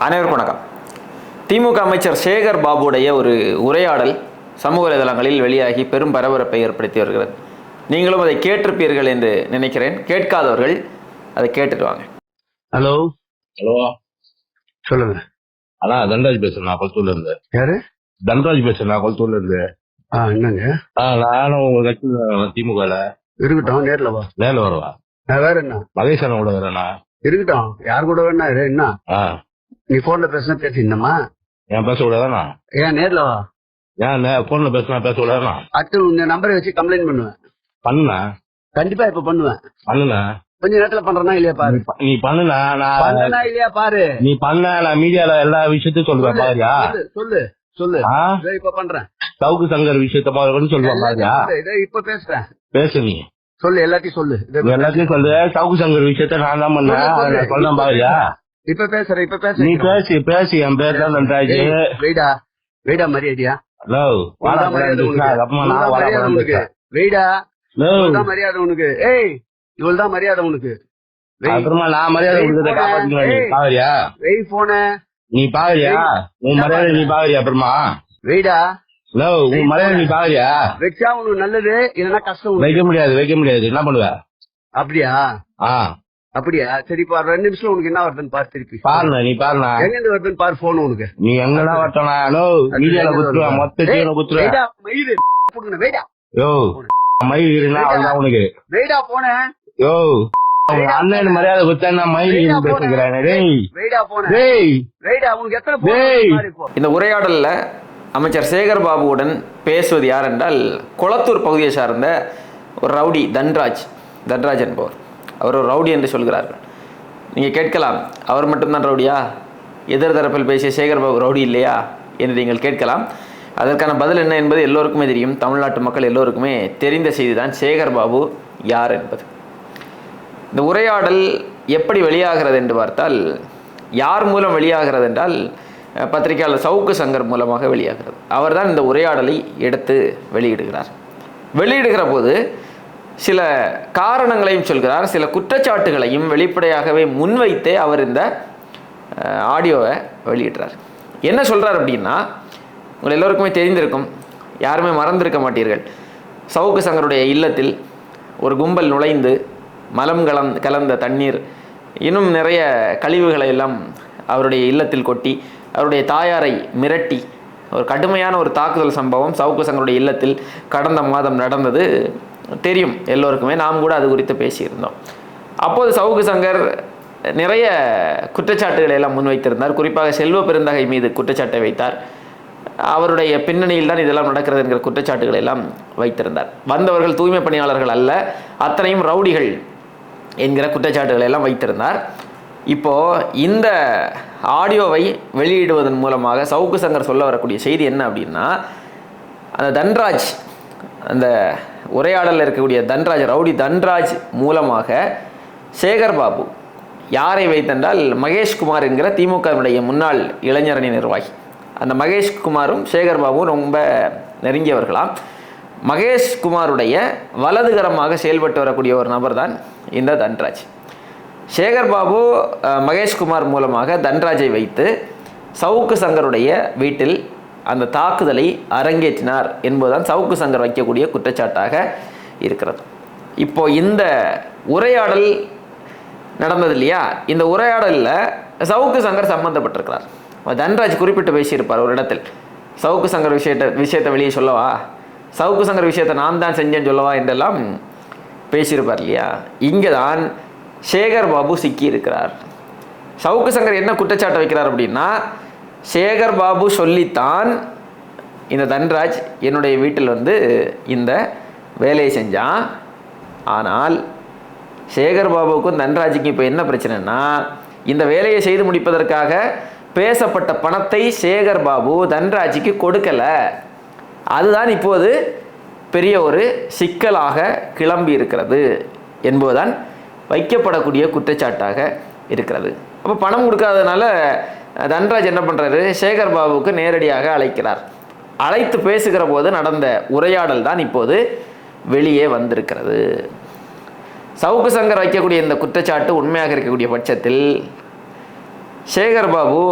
அனைவருக்கும் வணக்கம். திமுக அமைச்சர் சேகர் பாபுடைய ஒரு உரையாடல் சமூக வலைதளங்களில் வெளியாகி பெரும் பரபரப்பை ஏற்படுத்தி வருகிறது. நீங்களும் அதை கேட்டிருப்பீர்கள் என்று நினைக்கிறேன். கேட்காதவர்கள் அதை கேட்டுட்டு வாங்க. ஹலோ? ஹலோ? சொல்லுங்க. அண்ணா தன்ராஜ் பேசுறேன். நான் கொளத்தூர்ல இருந்து. யாரு? தன்ராஜ் பேசுறேன். நான் கொளத்தூர்ல இருந்து. ஆ என்னங்க? ஆ, நானும் உங்க கட்சி திமுகல. இருக்கட்டும் நேர்ல வா. நேரில் வரவா? நான் வேற என்ன? மகேஷ் கூட வரேண்ணா இருக்கட்டும் யார் கூட வேணா என்ன? ஆ. நீ போன்ல பேசினா பேசிருந்தமா ஏன் பேசக்கூடாதாண்ணா ஏன் நேர்ல வா. ஏன் போன்ல பேசினா பேசக்கூடாதாண்ணா அடுத்து உங்க நம்பரை வச்சு கம்ப்ளைண்ட் பண்ணுவேன். பண்ணுண்ணா கண்டிப்பா இப்ப பண்ணுவேன். பண்ணுண்ணா கொஞ்ச நேரத்துல பண்றேனா இல்லையா பாரு? நீ ப- நீ பண்ணுண்ணா நான் பண்ணனா இல்லையா பாரு? நீ பண்ண நான் மீடியால எல்லா விஷயத்தையும் சொல்லுவேன் பாரியா. சொல்லு, சொல்லு இப்ப பண்றேன். சவுக்கு சங்கர் விஷயத்த முதல்ல சொல்லுவேன் பாரியா. இதோ இப்ப பேசுறேன். பேசு நீ. சொல்லு எல்லாத்தையும் சொல்லு. எல்லாத்தையும் சொல்லு. சவுக்கு சங்கர் விஷயத்த நான் தான் பண்ணேன். சொல்றேன் பாரியா. இப்ப பேசுறேன் இப்ப நீ பேசுறேன் பேசி பேசி என் பேர் தான் தன்ராஜ் வெயிடா வெயிடா மரியாதையா? ஹலோ வாடா மரியாதை உனக்கு. நான் வாடா உனக்கு. வெயிடா இவ்வளவுதான் மரியாதை உனக்கு. ஏய் இவ்வளவுதான் மரியாதை உனக்கு. அப்புறமா நான் மரியாதை கொடுத்ததை போடா. காப்பாத்திக்கலாம் நீ. பாக்குறியா? வெய் போன. நீ பாக்குறியா? உன் மரியாதை நீ பாக்குறியா அப்புறமா? வெயிடா. ஹலோ உன் மரியாதை நீ பாக்குறியா? வச்சா உனக்கு நல்லது இல்லைன்னா கஷ்டம் உனக்கு. வைக்க முடியாது வைக்க முடியாது. என்ன பண்ணுவ? அப்படியா? ஆ. அப்படியா? சரி இப்ப ரெண்டு நிமிஷம் உனக்கு என்ன வருதுன்னு பாரு திருப்பி. பாருண்ணா நீ பாருண்ணா. எங்க இருந்து வருதுன்னு பாரு போன் உனக்கு. நீ எங்கடா வரட்டா ஹலோ மீடியால குத்துருவேன் மொத்த ஜீவனை குத்துருவேன் வெயிடா மயிரு புடுங்கண்ணே, வெயிடா. யோ மயில் இருந்தா அவ்வளவுதான் உனக்கு. வெயிடா போனேன் யோ அண்ணன் மரியாதை குத்தா நான் மயில் பேசுகிறேன் டேய். வெயிடா போனேன் டேய். வெயிடா உனக்கு எத்தனை டேய். போன் இந்த உரையாடலில் அமைச்சர் சேகர் பாபுவுடன் பேசுவது யார் என்றால் குளத்தூர் பகுதியை சார்ந்த ஒரு ரவுடி தன்ராஜ். தன்ராஜ் என்பவர். அவர் ஒரு ரவுடி என்று சொல்கிறார்கள். நீங்கள் கேட்கலாம் அவர் மட்டும்தான் ரவுடியா? எதிர் தரப்பில் பேசிய சேகர் பாபு ரவுடி இல்லையா? என்று நீங்கள் கேட்கலாம். அதற்கான பதில் என்ன என்பது எல்லோருக்குமே தெரியும். தமிழ்நாட்டு மக்கள் எல்லோருக்குமே தெரிந்த செய்தி தான் சேகர் பாபு யார் என்பது. இந்த உரையாடல் எப்படி வெளியாகிறது என்று பார்த்தால் யார் மூலம் வெளியாகிறது என்றால் பத்திரிகையாளர் சவுக்கு சங்கர் மூலமாக வெளியாகிறது. அவர்தான் இந்த உரையாடலை எடுத்து வெளியிடுகிறார். வெளியிடுகிற போது சில காரணங்களையும் சொல்கிறார் சில குற்றச்சாட்டுகளையும் வெளிப்படையாகவே முன்வைத்தே அவர் இந்த ஆடியோவை வெளியிடுறார். என்ன சொல்கிறார் அப்படின்னா உங்கள் எல்லோருக்குமே தெரிந்திருக்கும் யாருமே மறந்திருக்க மாட்டீர்கள். சவுக்கு சங்கருடைய இல்லத்தில் ஒரு கும்பல் நுழைந்து மலம் கலந் கலந்த தண்ணீர் இன்னும் நிறைய கழிவுகளை எல்லாம் அவருடைய இல்லத்தில் கொட்டி அவருடைய தாயாரை மிரட்டி ஒரு கடுமையான ஒரு தாக்குதல் சம்பவம் சவுக்கு சங்கருடைய இல்லத்தில் கடந்த மாதம் நடந்தது. தெரியும் எல்லோருக்குமே. நாம் கூட அது குறித்து பேசியிருந்தோம். அப்போது சவுக்கு சங்கர் நிறைய குற்றச்சாட்டுகளை எல்லாம் முன்வைத்திருந்தார். குறிப்பாக செல்வ பெருந்தகை மீது குற்றச்சாட்டை வைத்தார். அவருடைய பின்னணியில் தான் இதெல்லாம் நடக்கிறது என்கிற குற்றச்சாட்டுகளை எல்லாம் வைத்திருந்தார். வந்தவர்கள் தூய்மை பணியாளர்கள் அல்ல அத்தனையும் ரவுடிகள் என்கிற குற்றச்சாட்டுகளை எல்லாம் வைத்திருந்தார். இப்போ இந்த ஆடியோவை வெளியிடுவதன் மூலமாக சவுக்கு சங்கர் சொல்ல வரக்கூடிய செய்தி என்ன அப்படின்னா அந்த தன்ராஜ் அந்த உரையாடலில் இருக்கக்கூடிய தன்ராஜ் ரவுடி தன்ராஜ் மூலமாக சேகர் பாபு யாரை வைத்தென்றால் மகேஷ்குமார் என்கிற திமுகவினுடைய முன்னாள் இளைஞரணி நிர்வாகி. அந்த மகேஷ்குமாரும் சேகர் பாபுவும் ரொம்ப நெருங்கியவர்களாம் மகேஷ்குமாருடைய வலதுகரமாக செயல்பட்டு வரக்கூடிய ஒரு நபர் தான் இந்த தன்ராஜ். சேகர் பாபு மகேஷ்குமார் மூலமாக தன்ராஜை வைத்து சவுக்கு சங்கருடைய வீட்டில் அந்த தாக்குதலை அரங்கேற்றினார் என்பதுதான் சவுக்கு சங்கர் வைக்கக்கூடிய குற்றச்சாட்டாக இருக்கிறது. இப்போ இந்த உரையாடல் நடந்தது இல்லையா? இந்த உரையாடலில் சவுக்கு சங்கர் சம்மந்தப்பட்டிருக்கிறார் தன்ராஜ் குறிப்பிட்டு பேசியிருப்பார் ஒரு இடத்தில். சவுக்கு சங்கர் விஷயத்தை விஷயத்தை வெளியே சொல்லவா? சவுக்கு சங்கர் விஷயத்தை நான் தான் செஞ்சேன்னு சொல்லவா என்றெல்லாம் பேசியிருப்பார் இல்லையா? இங்கே தான் சேகர் பாபு சிக்கி இருக்கிறார் சவுக்கு சங்கர் என்ன குற்றச்சாட்டை வைக்கிறார் அப்படின்னா சேகர் பாபு சொல்லித்தான் இந்த தன்ராஜ் என்னுடைய வீட்டில் வந்து இந்த வேலையை செஞ்சான். ஆனால் சேகர் பாபுவுக்கும் தன்ராஜுக்கும் இப்போ என்ன பிரச்சனைனா இந்த வேலையை செய்து முடிப்பதற்காக பேசப்பட்ட பணத்தை சேகர் பாபு தன்ராஜுக்கு கொடுக்கலை. அதுதான் இப்போது பெரிய ஒரு சிக்கலாக கிளம்பி இருக்கிறது என்பதுதான் வைக்கப்படக்கூடிய குற்றச்சாட்டாக இருக்கிறது. அப்போ பணம் கொடுக்காததுனால தன்ராஜ் என்ன பண்ணுறாரு சேகர் பாபுவுக்கு நேரடியாக அழைக்கிறார். அழைத்து பேசுகிற போது நடந்த உரையாடல் தான் இப்போது வெளியே வந்திருக்கிறது. சவுக்கு சங்கர் வைக்கக்கூடிய இந்த குற்றச்சாட்டு உண்மையாக இருக்கக்கூடிய பட்சத்தில் சேகர் பாபு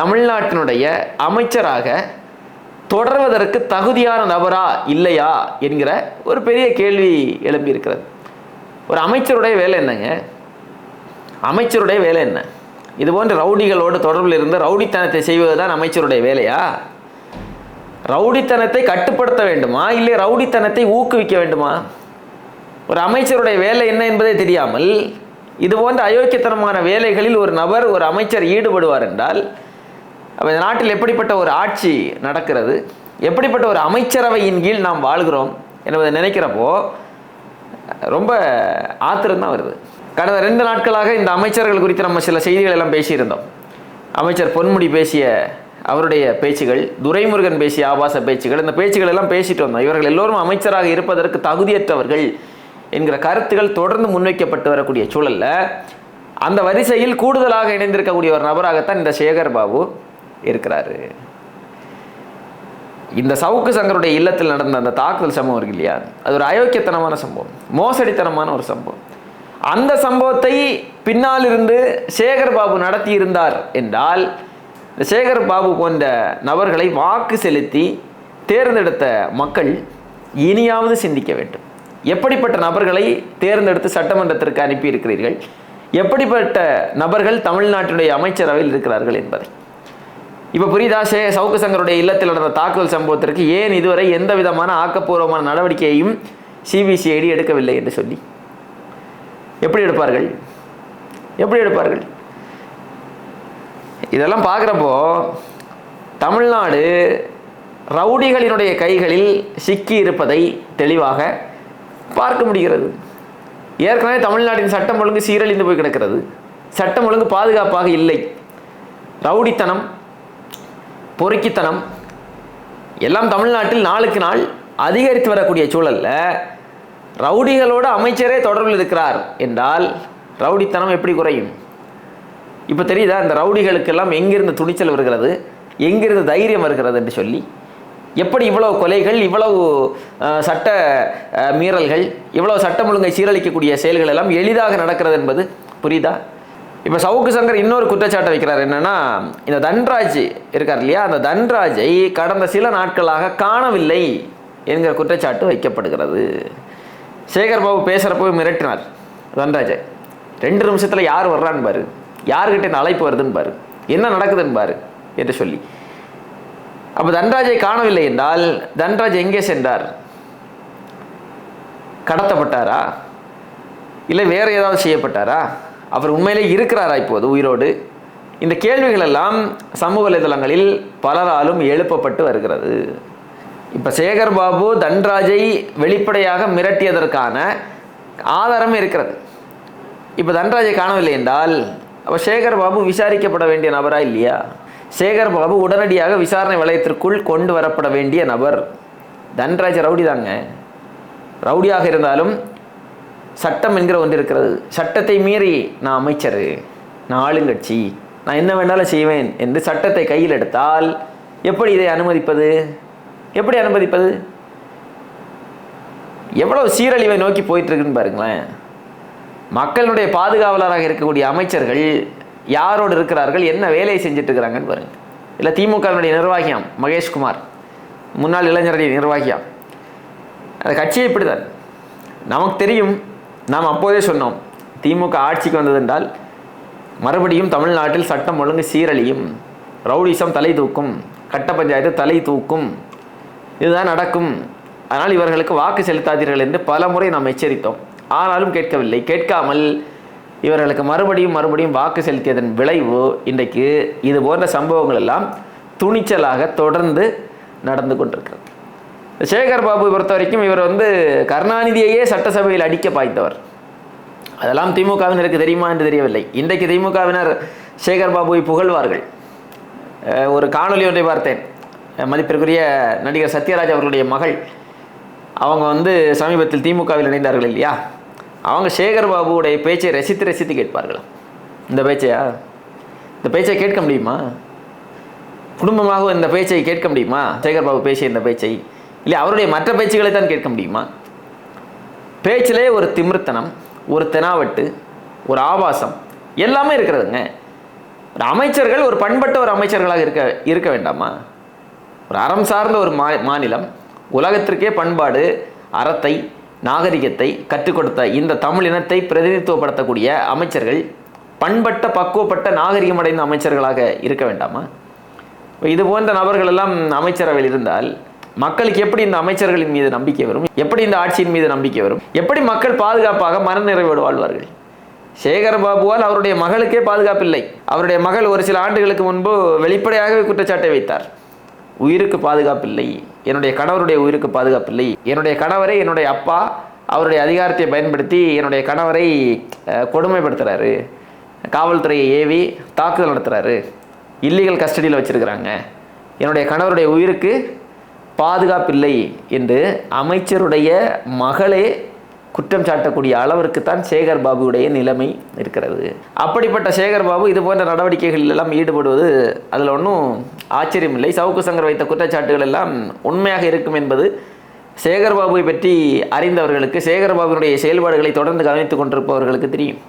தமிழ்நாட்டினுடைய அமைச்சராக தொடர்வதற்கு தகுதியான நபரா இல்லையா என்கிற ஒரு பெரிய கேள்வி எழும்பியிருக்கிறது. ஒரு அமைச்சருடைய வேலை என்னங்க? அமைச்சருடைய வேலை என்ன? இது போன்ற ரவுடிகளோடு தொடர்பில் இருந்து ரவுடித்தனத்தை செய்வது தான் அமைச்சருடைய வேலையா? ரவுடித்தனத்தை கட்டுப்படுத்த வேண்டுமா? இல்லை ரவுடித்தனத்தை ஊக்குவிக்க வேண்டுமா? ஒரு அமைச்சருடைய வேலை என்ன என்பதே தெரியாமல் இது போன்ற அயோக்கியத்தனமான வேலைகளில் ஒரு நபர் ஒரு அமைச்சர் ஈடுபடுவார் என்றால் அப்போ இந்த நாட்டில் எப்படிப்பட்ட ஒரு ஆட்சி நடக்கிறது? எப்படிப்பட்ட ஒரு அமைச்சரவையின் கீழ் நாம் வாழ்கிறோம்? என்பதை நினைக்கிறப்போ ரொம்ப ஆத்திரம்தான் வருது. கடந்த ரெண்டு நாட்களாக இந்த அமைச்சர்கள் குறித்து நம்ம சில செய்திகள் எல்லாம் பேசியிருந்தோம். அமைச்சர் பொன்முடி பேசிய அவருடைய பேச்சுகள் துரைமுருகன் பேசிய ஆபாச பேச்சுகள் இந்த பேச்சுகள் எல்லாம் பேசிட்டு வந்தோம். இவர்கள் எல்லோரும் அமைச்சராக இருப்பதற்கு தகுதியற்றவர்கள் என்கிற கருத்துகள் தொடர்ந்து முன்வைக்கப்பட்டு வரக்கூடிய சூழல்ல அந்த வரிசையில் கூடுதலாக இணைந்திருக்கக்கூடிய ஒரு நபராகத்தான் இந்த சேகர் பாபு இருக்கிறாரு. இந்த சவுக்கு சங்கருடைய இல்லத்தில் நடந்த அந்த தாக்குதல் சம்பவம் இருக்கு இல்லையா? அது ஒரு அயோக்கியத்தனமான சம்பவம் மோசடித்தனமான ஒரு சம்பவம். அந்த சம்பவத்தை பின்னால் இருந்து சேகர் பாபு நடத்தி இருந்தார் என்றால் இந்த சேகர் பாபு போன்ற நபர்களை வாக்கு செலுத்தி தேர்ந்தெடுத்த மக்கள் இனியாவது சிந்திக்க வேண்டும். எப்படிப்பட்ட நபர்களை தேர்ந்தெடுத்து சட்டமன்றத்திற்கு அனுப்பி இருக்கிறீர்கள் எப்படிப்பட்ட நபர்கள் தமிழ்நாட்டினுடைய அமைச்சரவையில் இருக்கிறார்கள் என்பதை. இப்போ புரியுதா? சே சவுக்கு சங்கருடைய இல்லத்தில் நடந்த தாக்குதல் சம்பவத்திற்கு ஏன் இதுவரை எந்த விதமான ஆக்கப்பூர்வமான நடவடிக்கையையும் சிபிசிஐடி எடுக்கவில்லை என்று சொல்லி. எப்படி எடுப்பார்கள்? எப்படி எடுப்பார்கள்? இதெல்லாம் பார்க்குறப்போ தமிழ்நாடு ரவுடிகளினுடைய கைகளில் சிக்கி இருப்பதை தெளிவாக பார்க்க முடிகிறது. ஏற்கனவே தமிழ்நாட்டின் சட்டம் ஒழுங்கு சீரழிந்து போய் கிடக்கிறது. சட்டம் ஒழுங்கு பாதுகாப்பாக இல்லை. ரவுடித்தனம் பொறுக்கித்தனம் எல்லாம் தமிழ்நாட்டில் நாளுக்கு நாள் அதிகரித்து வரக்கூடிய சூழல்ல ரவுடிகளோடு அமைச்சரே தொடர்பில் இருக்கிறார் என்றால் ரவுடித்தனம் எப்படி குறையும்? இப்போ தெரியுதா? இந்த ரவுடிகளுக்கெல்லாம் எங்கிருந்து துணிச்சல் வருகிறது? எங்கிருந்து தைரியம் வருகிறது என்று சொல்லி. எப்படி இவ்வளவு கொலைகள் இவ்வளவு சட்ட மீறல்கள் இவ்வளவு சட்டம் ஒழுங்கை சீரழிக்கக்கூடிய செயல்கள் எல்லாம் எளிதாக நடக்கிறது என்பது புரியுதா? இப்போ சவுக்கு சங்கர் இன்னொரு குற்றச்சாட்டை வைக்கிறார். என்னன்னா இந்த தன்ராஜ் இருக்கார் இல்லையா? அந்த தன்ராஜை கடந்த சில நாட்களாக காணவில்லை என்கிற குற்றச்சாட்டு வைக்கப்படுகிறது. சேகர் பாபு பேசுகிறப்போ மிரட்டினார் தன்ராஜை. ரெண்டு நிமிஷத்தில் யார் வர்றான்னு பாரு. யார்கிட்ட இந்த அழைப்பு வருதுன்னு பாரு. என்ன நடக்குதுன்னு பாரு என்று சொல்லி. அப்போ தன்ராஜை காணவில்லை என்றால் தன்ராஜ் எங்கே சென்றார்? கடத்தப்பட்டாரா? இல்லை வேறு ஏதாவது செய்யப்பட்டாரா? அவர் உண்மையிலே இருக்கிறாரா இப்போது உயிரோடு? இந்த கேள்விகள் எல்லாம் சமூக வலைதளங்களில் பலராலும் எழுப்பப்பட்டு வருகிறது. இப்போ சேகர் பாபு தன்ராஜை வெளிப்படையாக மிரட்டியதற்கான ஆதாரம் இருக்கிறது. இப்போ தன்ராஜை காணவில்லை என்றால் அப்போ சேகர் பாபு விசாரிக்கப்பட வேண்டிய நபரா இல்லையா? சேகர் பாபு உடனடியாக விசாரணை வளையத்திற்குள் கொண்டு வரப்பட வேண்டிய நபர் தன்ராஜ் ரவுடி தாங்க. ரவுடியாக இருந்தாலும் சட்டம் என்கிற ஒன்று இருக்கிறது. சட்டத்தை மீறி நான் அமைச்சர் நான் ஆளுங்கட்சி நான் என்ன வேணாலும் செய்வேன் என்று சட்டத்தை கையில் எடுத்தால் எப்படி இதை அனுமதிப்பது? எப்படி அனுமதிப்பது? எவ்வளவு சீரழிவை நோக்கி போயிட்டுருக்குன்னு பாருங்களேன். மக்களுடைய பாதுகாவலராக இருக்கக்கூடிய அமைச்சர்கள் யாரோடு இருக்கிறார்கள்? என்ன வேலையை செஞ்சுட்டு இருக்கிறாங்கன்னு பாருங்க. இல்லை திமுகவினுடைய நிர்வாகியாம் மகேஷ்குமார். முன்னாள் இளைஞருடைய நிர்வாகியாம். அந்த கட்சியை இப்படிதான். நமக்கு தெரியும் நாம் அப்போதே சொன்னோம் திமுக ஆட்சிக்கு வந்ததென்றால் மறுபடியும் தமிழ்நாட்டில் சட்டம் ஒழுங்கு சீரழியும் ரவுடிசம் தலை தூக்கும் கட்ட பஞ்சாயத்து தலை தூக்கும் இதுதான் நடக்கும். அதனால் இவர்களுக்கு வாக்கு செலுத்தாதீர்கள் என்று பல முறை நாம் எச்சரித்தோம். ஆனாலும் கேட்கவில்லை. கேட்காமல் இவர்களுக்கு மறுபடியும் மறுபடியும் வாக்கு செலுத்தியதன் விளைவு இன்றைக்கு இது போன்ற சம்பவங்கள் எல்லாம் துணிச்சலாக தொடர்ந்து நடந்து கொண்டிருக்கிறது. சேகர் பாபு பொறுத்த வரைக்கும் இவர் வந்து கருணாநிதியையே சட்டசபையில் அடிக்க பாய்த்தவர் அதெல்லாம் திமுகவினருக்கு தெரியுமா என்று தெரியவில்லை. இன்றைக்கு திமுகவினர் சேகர் பாபுவை புகழ்வார்கள். ஒரு காணொலி ஒன்றை பார்த்தேன். மதிப்பிற்குரிய நடிகர் சத்யராஜ் அவர்களுடைய மகள். அவங்க வந்து சமீபத்தில் திமுகவில் இணைந்தார்கள் இல்லையா? அவங்க சேகர் பாபுவுடைய பேச்சை ரசித்து ரசித்து கேட்பார்களாம். இந்த பேச்சையா? இந்த பேச்சை கேட்க முடியுமா? குடும்பமாக இந்த பேச்சை கேட்க முடியுமா? சேகர் பாபு பேசிய இந்த பேச்சை? இல்லை அவருடைய மற்ற பேச்சுகளை தான் கேட்க முடியுமா? பேச்சிலே ஒரு திமிர்த்தனம் ஒரு தெனாவட்டு ஒரு ஆபாசம் எல்லாமே இருக்கிறதுங்க. ஒரு அமைச்சர்கள் ஒரு பண்பட்ட ஒரு அமைச்சர்களாக இருக்க இருக்க வேண்டாமா? ஒரு அறம் சார்ந்த ஒரு மா மாநிலம் உலகத்திற்கே பண்பாடு அறத்தை நாகரிகத்தை கற்றுக் கொடுத்த இந்த தமிழ் இனத்தை பிரதிநிதித்துவப்படுத்தக்கூடிய அமைச்சர்கள் பண்பட்ட பக்குவப்பட்ட நாகரிகமடைந்த அமைச்சர்களாக இருக்க வேண்டாமா? இது போன்ற நபர்கள் எல்லாம் அமைச்சரவையில் இருந்தால் மக்களுக்கு எப்படி இந்த அமைச்சர்களின் மீது நம்பிக்கை வரும்? எப்படி இந்த ஆட்சியின் மீது நம்பிக்கை வரும்? எப்படி மக்கள் பாதுகாப்பாக மனநிறைவோடு வாழ்வார்கள்? சேகரபாபுவால் அவருடைய மகளுக்கே பாதுகாப்பில்லை. அவருடைய மகள் ஒரு சில ஆண்டுகளுக்கு முன்பு வெளிப்படையாகவே குற்றச்சாட்டை வைத்தார். உயிருக்கு பாதுகாப்பில்லை என்னுடைய கணவருடைய உயிருக்கு பாதுகாப்பில்லை என்னுடைய கணவரை என்னுடைய அப்பா அவருடைய அதிகாரத்தை பயன்படுத்தி என்னுடைய கணவரை கொடுமைப்படுத்துகிறாரு காவல்துறையை ஏவி தாக்குதல் நடத்துகிறாரு இல்லீகல் கஸ்டடியில் வச்சுருக்கிறாங்க. என்னுடைய கணவருடைய உயிருக்கு பாதுகாப்பில்லை என்று அமைச்சருடைய மகளே குற்றம் சாட்டக்கூடிய அளவிற்கு தான் சேகர் பாபுவுடைய நிலைமை இருக்கிறது. அப்படிப்பட்ட சேகர் பாபு இது போன்ற நடவடிக்கைகளில் எல்லாம் ஈடுபடுவது அதில் ஒன்றும் ஆச்சரியமில்லை. சவுக்கு சங்கர் வைத்த குற்றச்சாட்டுகள் எல்லாம் உண்மையாக இருக்கும் என்பது சேகர் பாபுவை பற்றி அறிந்தவர்களுக்கு சேகர் பாபுவினுடைய செயல்பாடுகளை தொடர்ந்து கவனித்துக் கொண்டிருப்பவர்களுக்கு தெரியும்.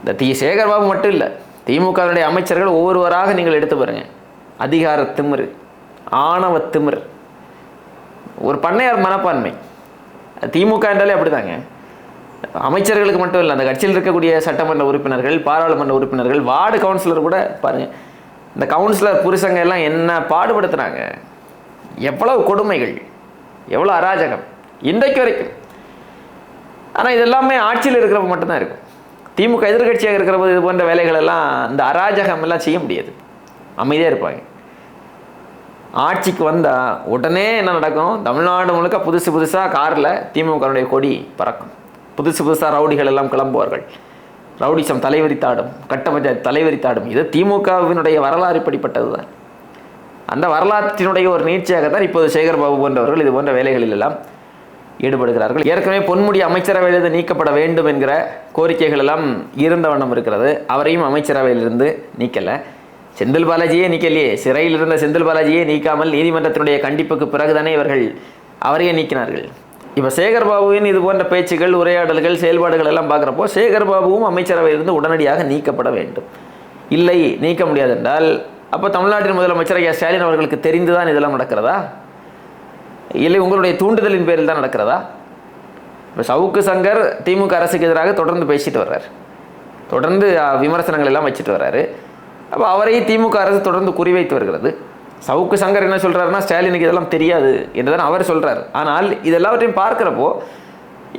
இந்த தி சேகர் பாபு மட்டும் இல்லை திமுகவினுடைய அமைச்சர்கள் ஒவ்வொருவராக நீங்கள் எடுத்து பாருங்க அதிகார திமிர் ஆணவ திமிர். ஒரு பண்ணையார் மனப்பான்மை. திமுக என்றாலே அப்படிதாங்க. அமைச்சர்களுக்கு மட்டும் இல்லை அந்த கட்சியில் இருக்கக்கூடிய சட்டமன்ற உறுப்பினர்கள் பாராளுமன்ற உறுப்பினர்கள் வார்டு கவுன்சிலர் கூட பாருங்க. இந்த கவுன்சிலர் புருஷங்க எல்லாம் என்ன பாடுபடுத்துறாங்க? எவ்வளவு கொடுமைகள் எவ்வளோ அராஜகம் இன்றைக்கு வரைக்கும். ஆனால் இதெல்லாமே ஆட்சியில் இருக்கிறப்ப மட்டும்தான் இருக்கும். திமுக எதிர்க்கட்சியாக இருக்கிற இது போன்ற வேலைகள் எல்லாம் இந்த அராஜகம் எல்லாம் செய்ய முடியாது. அமைதியாக இருப்பாங்க. ஆட்சிக்கு வந்தால் உடனே என்ன நடக்கும்? தமிழ்நாடு முழுக்க புதுசு புதுசாக காரில் திமுகவுடைய கொடி பறக்கும். புதுசு புதுசாக ரவுடிகள் எல்லாம் கிளம்புவார்கள். ரவுடிசம் தலைவரித்தாடும் கட்ட பஞ்சாயத்து தலைவரித்தாடும் இது திமுகவினுடைய வரலாறு இப்படிப்பட்டது தான் அந்த வரலாற்றினுடைய ஒரு நீட்சியாக தான் இப்போது சேகர் பாபு போன்றவர்கள் இது போன்ற வேலைகளில் எல்லாம் ஈடுபடுகிறார்கள். ஏற்கனவே பொன்முடி அமைச்சரவையிலிருந்து நீக்கப்பட வேண்டும் என்கிற கோரிக்கைகள் எல்லாம் இருந்த வண்ணம் இருக்கிறது. அவரையும் அமைச்சரவையிலிருந்து நீக்கலை. செந்தில் பாலாஜியே நீக்கலையே. சிறையில் இருந்த செந்தில் பாலாஜியே நீக்காமல் நீதிமன்றத்தினுடைய கண்டிப்புக்கு பிறகுதானே இவர்கள் அவரையே நீக்கினார்கள். இப்போ சேகர் பாபுவின் இது போன்ற பேச்சுகள் உரையாடல்கள் செயல்பாடுகள் எல்லாம் பார்க்குறப்போ சேகர் பாபுவும் அமைச்சரவையிலிருந்து உடனடியாக நீக்கப்பட வேண்டும். இல்லை நீக்க முடியாது என்றால் அப்போ தமிழ்நாட்டின் முதலமைச்சர் ஐயா ஸ்டாலின் அவர்களுக்கு தெரிந்துதான் இதெல்லாம் நடக்கிறதா? இல்லை உங்களுடைய தூண்டுதலின் பேரில் தான் நடக்கிறதா? இப்போ சவுக்கு சங்கர் திமுக அரசுக்கு எதிராக தொடர்ந்து பேசிட்டு வர்றார். தொடர்ந்து விமர்சனங்கள் எல்லாம் வச்சுட்டு வர்றாரு. அப்போ அவரையும் திமுக அரசு தொடர்ந்து குறிவைத்து வருகிறது. சவுக்கு சங்கர் என்ன சொல்கிறாருன்னா ஸ்டாலினுக்கு இதெல்லாம் தெரியாது என்றுதான் அவர் சொல்கிறார் ஆனால் இது எல்லாவற்றையும்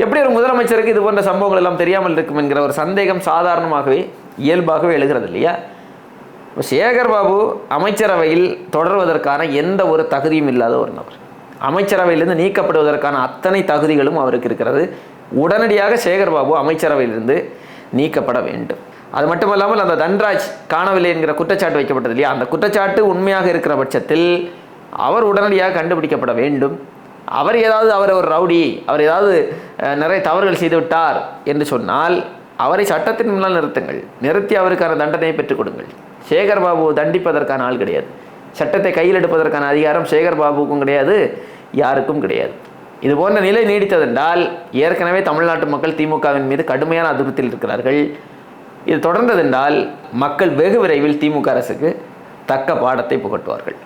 எப்படி ஒரு முதலமைச்சருக்கு இது போன்ற சம்பவங்கள் எல்லாம் தெரியாமல் இருக்கும் என்கிற ஒரு சந்தேகம் சாதாரணமாகவே இயல்பாகவே எழுகிறது இல்லையா? இப்ப சேகர் பாபு அமைச்சரவையில் தொடர்வதற்கான எந்த ஒரு தகுதியும் இல்லாத ஒரு நபர். அமைச்சரவையிலிருந்து நீக்கப்படுவதற்கான அத்தனை தகுதிகளும் அவருக்கு இருக்கிறது. உடனடியாக சேகர் பாபு அமைச்சரவையிலிருந்து நீக்கப்பட வேண்டும். அது மட்டுமல்லாமல் அந்த தன்ராஜ் காணவில்லை என்கிற குற்றச்சாட்டு வைக்கப்பட்டது இல்லையா? அந்த குற்றச்சாட்டு உண்மையாக இருக்கிற பட்சத்தில் அவர் உடனடியாக கண்டுபிடிக்கப்பட வேண்டும். அவர் ஏதாவது அவர் ஒரு ரவுடி அவர் ஏதாவது நிறைய தவறுகள் செய்து விட்டார் என்று சொன்னால் அவரை சட்டத்தின் முன்னால் நிறுத்துங்கள். நிறுத்தி அவருக்கான தண்டனையை பெற்றுக் கொடுங்கள். சேகர் பாபு தண்டிப்பதற்கான ஆள் கிடையாது. சட்டத்தை கையில் எடுப்பதற்கான அதிகாரம் சேகர் பாபுவுக்கும் கிடையாது யாருக்கும் கிடையாது. இது போன்ற நிலை நீடித்ததென்றால் ஏற்கனவே தமிழ்நாட்டு மக்கள் திமுகவின் மீது கடுமையான அதிருப்தியில் இருக்கிறார்கள். இது தொடர்ந்ததென்றால் மக்கள் வெகு விரைவில் திமுக அரசுக்கு தக்க பாடத்தை புகட்டுவார்கள்.